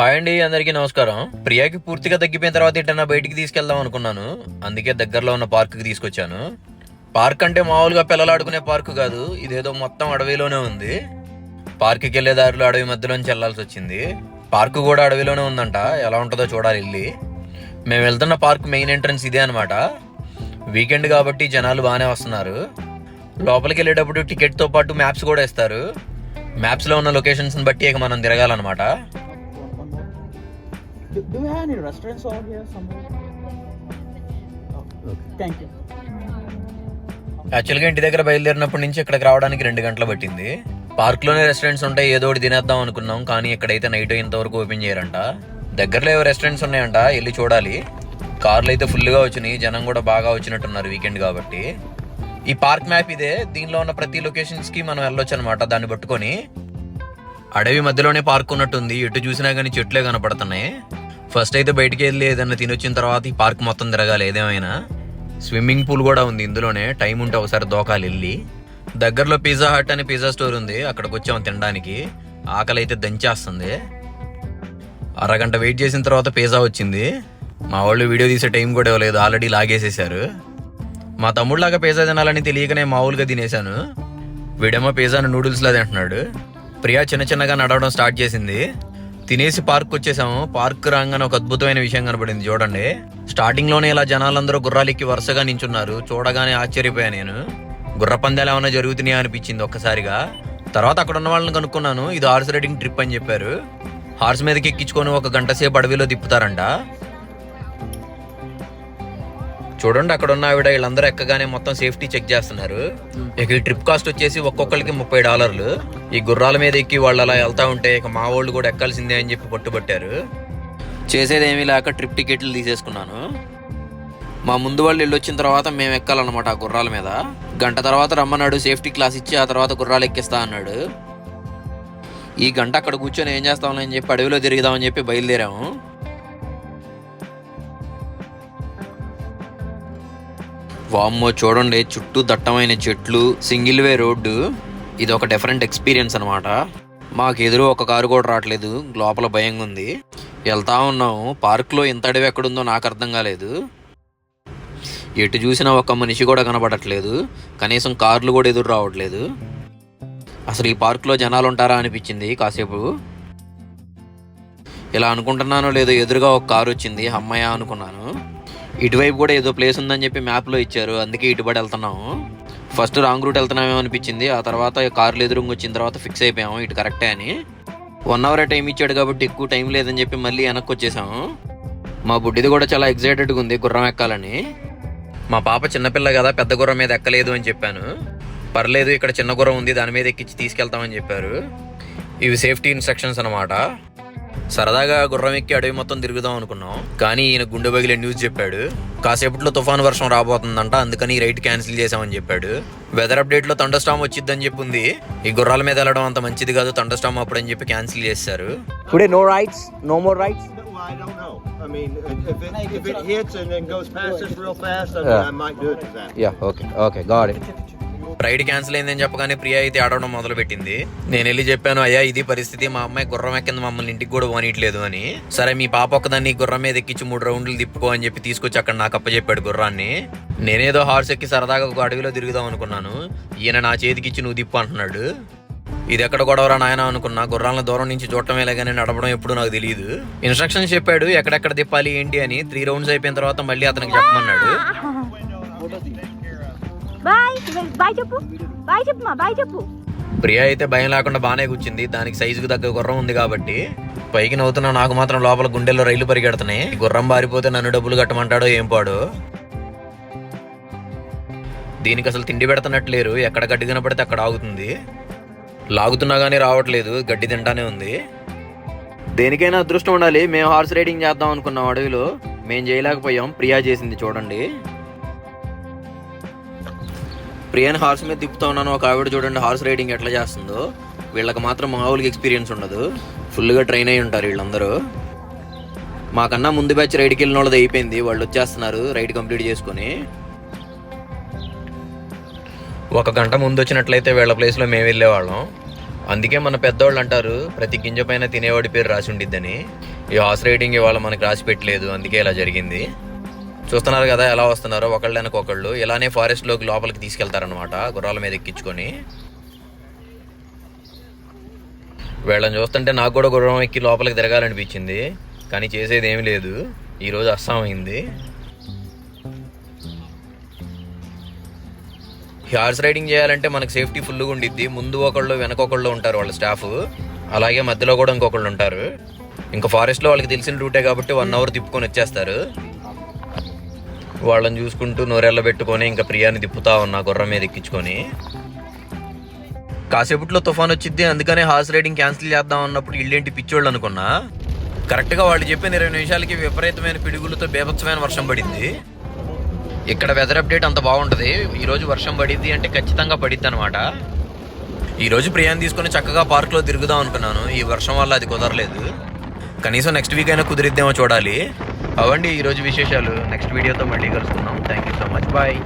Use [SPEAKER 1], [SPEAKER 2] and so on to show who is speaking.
[SPEAKER 1] Hi అండి అందరికీ నమస్కారం. ప్రియాకి పూర్తిగా తగ్గిపోయిన తర్వాత ఎటన్నా బయటికి తీసుకెళ్దాం అనుకున్నాను. అందుకే దగ్గరలో ఉన్న పార్క్కి తీసుకొచ్చాను. పార్క్ అంటే మామూలుగా పిల్లలు ఆడుకునే పార్క్ కాదు ఇదేదో మొత్తం అడవిలోనే ఉంది. పార్క్కి వెళ్ళే దారిలో అడవి మధ్యలోంచి వెళ్ళాల్సి వచ్చింది. పార్క్ కూడా అడవిలోనే ఉందంట ఎలా ఉంటుందో చూడాలి వెళ్ళి. మేము వెళ్తున్న పార్క్ మెయిన్ ఎంట్రన్స్ ఇదే అనమాట వీకెండ్ కాబట్టి జనాలు బాగానే వస్తున్నారు. లోపలికి వెళ్ళేటప్పుడు టికెట్తో పాటు మ్యాప్స్ కూడా ఇస్తారు. మ్యాప్స్లో ఉన్న లొకేషన్స్ని బట్టి ఇక మనం తిరగాలన్నమాట.
[SPEAKER 2] Do, do have any restaurants over here somewhere? Oh, okay. Thank you.
[SPEAKER 1] యాక్చువల్గా ఇంటి దగ్గర బయలుదేరినప్పటి నుంచి ఇక్కడికి రావడానికి రెండు గంటలు పట్టింది పార్క్లోనే రెస్టారెంట్స్ ఉంటాయి ఏదో ఒకటి తినేద్దాం అనుకున్నాం కానీ ఇక్కడైతే నైట్ ఇంతవరకు ఓపెన్ చేయరంట దగ్గరలో ఏవో రెస్టారెంట్స్ ఉన్నాయంట వెళ్ళి చూడాలి కార్లు అయితే ఫుల్గా వచ్చినాయి జనం కూడా బాగా వచ్చినట్టున్నారు వీకెండ్ కాబట్టి ఈ పార్క్ మ్యాప్ ఇదే దీనిలో ఉన్న ప్రతి లొకేషన్స్కి మనం వెళ్ళొచ్చు అనమాట దాన్ని పట్టుకొని అడవి మధ్యలోనే పార్క్ ఉన్నట్టుంది. ఎటు చూసినా కానీ చెట్లే కనపడుతున్నాయి. ఫస్ట్ అయితే బయటికి వెళ్ళి ఏదైనా తినొచ్చిన తర్వాత ఈ పార్క్ మొత్తం తిరగాలి. ఏదేమైనా. స్విమ్మింగ్ పూల్ కూడా ఉంది ఇందులోనే. టైం ఉంటే ఒకసారి దోకాలి వెళ్ళి. దగ్గరలో పిజ్జా హట్ అనే పిజ్జా స్టోర్ ఉంది. అక్కడికి వచ్చాము తినడానికి. ఆకలి అయితే దంచేస్తుంది. అరగంట వెయిట్ చేసిన తర్వాత పిజ్జా వచ్చింది. మా వాళ్ళు వీడియో తీసే టైం కూడా ఇవ్వలేదు. ఆల్రెడీ లాగేసేసారు మా తమ్ముడులాగా పిజ్జా తినాలని తెలియకనే మామూలుగా తినేశాను. వీడేమో పిజ్జాను నూడిల్స్లా తింటున్నాడు. ప్రియా చిన్న చిన్నగా నడవడం స్టార్ట్ చేసింది. తినేసి పార్క్ వచ్చేసాము. పార్క్ రాగానే ఒక అద్భుతమైన విషయం కనబడింది చూడండి. స్టార్టింగ్లోనే ఇలా జనాలందరూ గుర్రాలెక్కి వరుసగా నించున్నారు. చూడగానే ఆశ్చర్యపోయా నేను. గుర్ర పందాలు ఏమైనా జరుగుతున్నాయా అనిపించింది ఒక్కసారిగా. తర్వాత అక్కడ ఉన్న వాళ్ళని కనుక్కున్నాను. ఇది హార్స్ రైడింగ్ ట్రిప్ అని చెప్పారు. హార్స్ మీదకి ఎక్కించుకొని ఒక గంట సేపు అడవిలో తిప్పుతారంట. చూడండి అక్కడ ఉన్న ఆవిడ వీళ్ళందరూ ఎక్కగానే మొత్తం సేఫ్టీ చెక్ చేస్తున్నారు. ఇక ఈ ట్రిప్ కాస్ట్ వచ్చేసి ఒక్కొక్కరికి ముప్పై డాలర్లు. ఈ గుర్రాల మీద ఎక్కి వాళ్ళు అలా వెళ్తా ఉంటే ఇక మా వాళ్ళు కూడా ఎక్కాల్సిందే అని చెప్పి పట్టుబట్టారు. చేసేది ఏమీ లేక ట్రిప్ టికెట్లు తీసేసుకున్నాను. మా ముందు వాళ్ళు వెళ్ళొచ్చిన తర్వాత మేము ఎక్కాలన్నమాట ఆ గుర్రాల మీద. గంట తర్వాత రమ్మన్నాడు సేఫ్టీ క్లాస్ ఇచ్చి ఆ తర్వాత గుర్రాలు ఎక్కిస్తా అన్నాడు. ఈ గంట అక్కడ కూర్చొని ఏం చేస్తామని అని చెప్పి అడవిలో తిరుగుదామని చెప్పి బయలుదేరాము. వామ్మో చూడండి చుట్టూ దట్టమైన చెట్లు సింగిల్ వే రోడ్డు. ఇది ఒక డిఫరెంట్ ఎక్స్పీరియన్స్ అనమాట మాకు ఎదురు ఒక కారు కూడా రావట్లేదు. లోపల భయంగా ఉంది. వెళ్తా ఉన్నాము. పార్క్లో ఇంత అడవి ఎక్కడుందో నాకు అర్థం కాలేదు. ఎటు చూసినా ఒక మనిషి కూడా కనబడట్లేదు. కనీసం కార్లు కూడా ఎదురు రావట్లేదు. అసలు ఈ పార్క్లో జనాలు ఉంటారా అనిపించింది కాసేపు. ఇలా అనుకుంటున్నానో లేదో ఎదురుగా ఒక కారు వచ్చింది. అమ్మయ్య అనుకున్నాను. ఇటువైపు కూడా ఏదో ప్లేస్ ఉందని చెప్పి మ్యాప్లో ఇచ్చారు. అందుకే ఇటుబడి వెళ్తున్నాము. ఫస్ట్ రాంగ్ రూట్ వెళ్తున్నామేమో అనిపించింది. ఆ తర్వాత కార్లు ఎదురుంగి వచ్చిన తర్వాత ఫిక్స్ అయిపోయాము. ఇటు కరెక్టే అని. వన్ అవర్ టైం ఇచ్చాడు కాబట్టి ఎక్కువ టైం లేదని చెప్పి మళ్ళీ వెనక్కి వచ్చేసాము. మా బుడ్డిది కూడా చాలా ఎగ్జైటెడ్గా ఉంది గుర్రం ఎక్కాలని. మా పాప చిన్నపిల్ల కదా పెద్ద గుర్రం మీద ఎక్కలేదు అని చెప్పాను. పర్లేదు ఇక్కడ చిన్న గుర్రం ఉంది దాని మీద ఎక్కించి తీసుకెళ్తామని చెప్పారు. ఇవి సేఫ్టీ ఇన్స్ట్రక్షన్స్ అనమాట సరదాగా గుర్రం ఎక్కి అడవి మొత్తం తిరుగుదాం అనుకున్నాం కానీ ఈయన గుండె బగిలే న్యూస్ చెప్పాడు కాసేపట్లో తుఫాను వర్షం రాబోతుందంట అందుకని ఈ రైట్ క్యాన్సిల్ చేసామని చెప్పాడు వెదర్ అప్డేట్లో తండస్టామ్ వచ్చిద్దని చెప్పి ఉంది ఈ గుర్రాల మీద వెళ్ళడం అంత మంచిది కాదు తండస్టామ్ అప్పుడు అని చెప్పి క్యాన్సిల్ చేశారు
[SPEAKER 2] Today, no rides? No more rides?
[SPEAKER 3] No, I don't know. I mean, if it, if it hits and then goes past us real fast, I,
[SPEAKER 2] Yeah.
[SPEAKER 3] I might do it to that.
[SPEAKER 2] Yeah, okay, okay, got it.
[SPEAKER 1] Ride cancel అయిందని చెప్పగానే ప్రియా అయితే ఆడవడం మొదలు పెట్టింది నేను వెళ్ళి చెప్పాను అయ్యా ఇది పరిస్థితి మా అమ్మాయి గుర్రం ఎక్కింది మమ్మల్ని ఇంటికి కూడా పోనీయట్లేదు అని. సరే మీ పాప ఒకదాన్ని గుర్రం మీద ఎక్కించి మూడు రౌండ్లు తిప్పుకో అని చెప్పి తీసుకొచ్చి అక్కడ నాకు అప్పచెప్పాడు గుర్రాన్ని. నేనేదో హార్స్ ఎక్కి సరదాగా ఒక అడవిలో తిరుగుదాం అనుకున్నాను. ఈయన నా చేతికి ఇచ్చి నువ్వు దిప్పు అంటున్నాడు. ఇది ఎక్కడ గొడవరా నాయన అనుకున్నా గుర్రాలను దూరం నుంచి చూడటమే కానీ నడపడం ఎప్పుడు నాకు తెలియదు ఇన్స్ట్రక్షన్స్ చెప్పాడు ఎక్కడెక్కడ తిప్పాలి ఏంటి అని. త్రీ రౌండ్స్ అయిపోయిన తర్వాత మళ్ళీ అతనికి చెప్పమన్నాడు.
[SPEAKER 4] బాయ్ బాయ్ చెప్పు. బాయ్ చెప్పు మా బాయ్ చెప్పు.
[SPEAKER 1] ప్రియా అయితే భయం లేకుండా బాగానే కూర్చుంది. దానికి సైజుకు తగ్గ గుర్రం ఉంది కాబట్టి పైకి నవ్వుతున్న నాకు మాత్రం లోపల గుండెల్లో రైలు పరిగెడుతున్నాయి. గుర్రం బారిపోతే నన్ను డబ్బులు కట్టమంటాడో ఏం పాడు? దీనికి అసలు తిండి పెడుతున్నట్టు లేరు ఎక్కడ గడ్డి కనపడితే అక్కడ ఆగుతుంది. లాగుతున్నా కానీ రావట్లేదు. గడ్డి తింటానే ఉంది. దేనికైనా అదృష్టం ఉండాలి. మేము హార్స్ రైడింగ్ చేద్దాం అనుకున్నాం అడవిలో. మేము చేయలేకపోయాం. ప్రియా చేసింది చూడండి. ప్రియాని హార్స్ మీద తిప్పుతా ఉన్నాను. ఒక ఆవిడ చూడండి హార్స్ రైడింగ్ ఎట్లా చేస్తుందో. వీళ్ళకి మాత్రం మామూలుగా ఎక్స్పీరియన్స్ ఉండదు. ఫుల్గా ట్రైన్ అయి ఉంటారు వీళ్ళందరూ. మాకన్నా ముందు బ్యాచ్ రైడ్కి వెళ్ళిన వాళ్ళది అయిపోయింది. వాళ్ళు వచ్చేస్తున్నారు రైడ్ కంప్లీట్ చేసుకొని. ఒక గంట ముందు వచ్చినట్లయితే వీళ్ళ ప్లేస్లో మేము వెళ్ళేవాళ్ళం. అందుకే మన పెద్దవాళ్ళు అంటారు ప్రతి గింజ పైన తినేవాడి పేరు రాసి ఉండిద్దని. ఈ హార్స్ రైడింగ్ ఇవాళ మనకి రాసి పెట్టలేదు. అందుకే ఇలా జరిగింది. చూస్తున్నారు కదా ఎలా వస్తున్నారో ఒకళ్ళనికి ఒకళ్ళు ఇలానే ఫారెస్ట్లోకి లోపలికి తీసుకెళ్తారనమాట గుర్రాల మీద ఎక్కించుకొని. వీళ్ళని చూస్తుంటే నాకు కూడా గుర్రం ఎక్కి లోపలికి తిరగాలనిపించింది. కానీ చేసేది ఏమీ లేదు. ఈరోజు అస్సాం అయింది హార్స్ రైడింగ్ చేయాలంటే మనకు సేఫ్టీ ఫుల్గా ఉండిద్ది. ముందు ఒకళ్ళు వెనక ఒకళ్ళు ఉంటారు వాళ్ళ స్టాఫ్. అలాగే మధ్యలో కూడా ఇంకొకళ్ళు ఉంటారు. ఇంకా ఫారెస్ట్లో వాళ్ళకి తెలిసిన రూటే కాబట్టి వన్ అవర్ తిప్పుకొని వచ్చేస్తారు. వాళ్ళని చూసుకుంటూ నోరెళ్ళ పెట్టుకొని ఇంకా ప్రియాని తిప్పుతా ఉన్నా గుర్రం మీద ఎక్కించుకొని. కాసేపట్లో తుఫాన్ వచ్చింది అందుకనే హార్స్ రైడింగ్ క్యాన్సిల్ చేద్దాం అన్నప్పుడు ఇల్లేంటి పిచ్చోళ్ళు అనుకున్నా. కరెక్ట్గా వాళ్ళు చెప్పిన ఇరవై నిమిషాలకి విపరీతమైన పిడుగులతో బేభత్సమైన వర్షం పడింది. ఇక్కడ వెదర్ అప్డేట్ అంత బాగుంటుంది. ఈరోజు వర్షం పడిద్ది అంటే ఖచ్చితంగా పడిద్ది అనమాట ఈరోజు ప్రియాన్ని తీసుకొని చక్కగా పార్క్లో తిరుగుదాం అనుకున్నాను. ఈ వర్షం వల్ల అది కుదరలేదు. కనీసం నెక్స్ట్ వీక్ అయినా కుదిరిద్దేమో చూడాలి. అవండి ఈరోజు విశేషాలు. నెక్స్ట్ వీడియోతో మళ్ళీ కలుసుకుందాం. Thank you so much bye